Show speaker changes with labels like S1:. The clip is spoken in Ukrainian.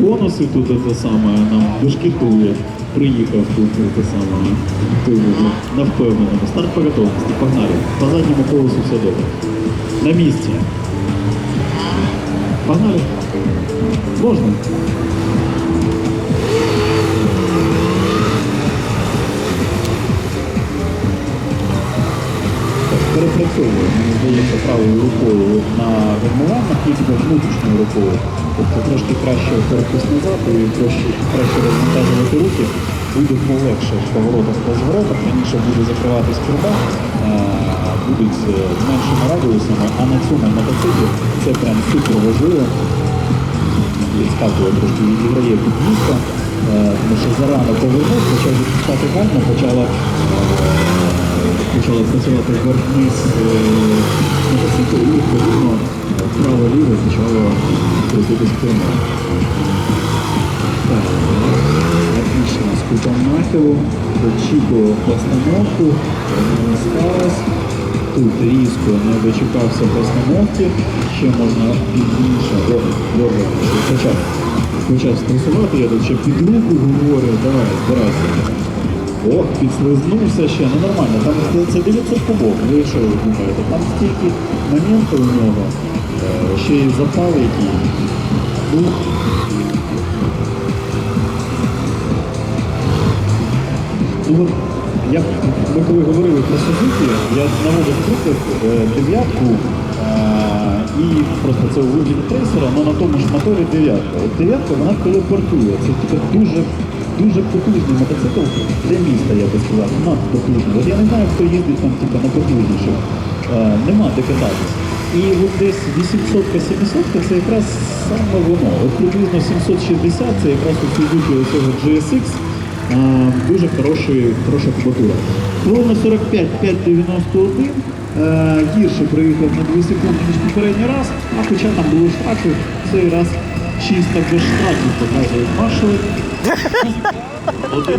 S1: конуси тут те саме, нам бешкетує. Приїхав тут те саме. На впевненому. Старт по готовності. Погнали. По задньому колесу все добре. На місці. Погнали. Можна. перепрацьовує, мені здається, правою рукою на гальмуваннях і внутрішньою рукою. Тобто трошки краще назад і трошки краще розвантажувати руки. Буде полегше в поворотах та зворотах, раніше буде закриватись круга, будуть е, з меншими радіусами, а на цьому мотоциклі це прям супер важливо. Відскакує трошки відіграє підмістка, тому що зарано повернув, почав відпускати гальму, почала почала працювати вверх-вниз е, мотоцикл і відповідно вправо-ліво почало крутитись прямо. Так, отлично, з нахилу, дочікував постановку, сталося. Тут різко не дочекався постановки, ще можна пізніше, о, добре, почав, стресувати, я тут ще під руку говорю, давай, збирайся. Ох, підслизнувся ще, ну нормально, там це 900 кубов, ви що ви думаєте, там стільки моментів у нього, е, ще й запал який. Ну, ну, от, я, ми коли говорили про Сузуки, я наводив приклад е, дев'ятку е, і просто це у вигляді трейсера, але на тому ж моторі дев'ятка. От дев'ятка вона телепортує. Це типу, дуже, дуже потужний мотоцикл для міста, я би сказав, надто потужний. От я не знаю, хто їздить там типу, на потужніших. Е, нема де кататись. І от десь 800 700 це якраз саме воно. От приблизно 760 це якраз у Suzuki цього GSX. А, Дуже хороший, хороша кубатура. Ровно 45 591. Е, Гірше проїхав на 2 секунди, ніж попередній раз, а хоча там було штрафів, цей раз чисто без штрафів показують маршали.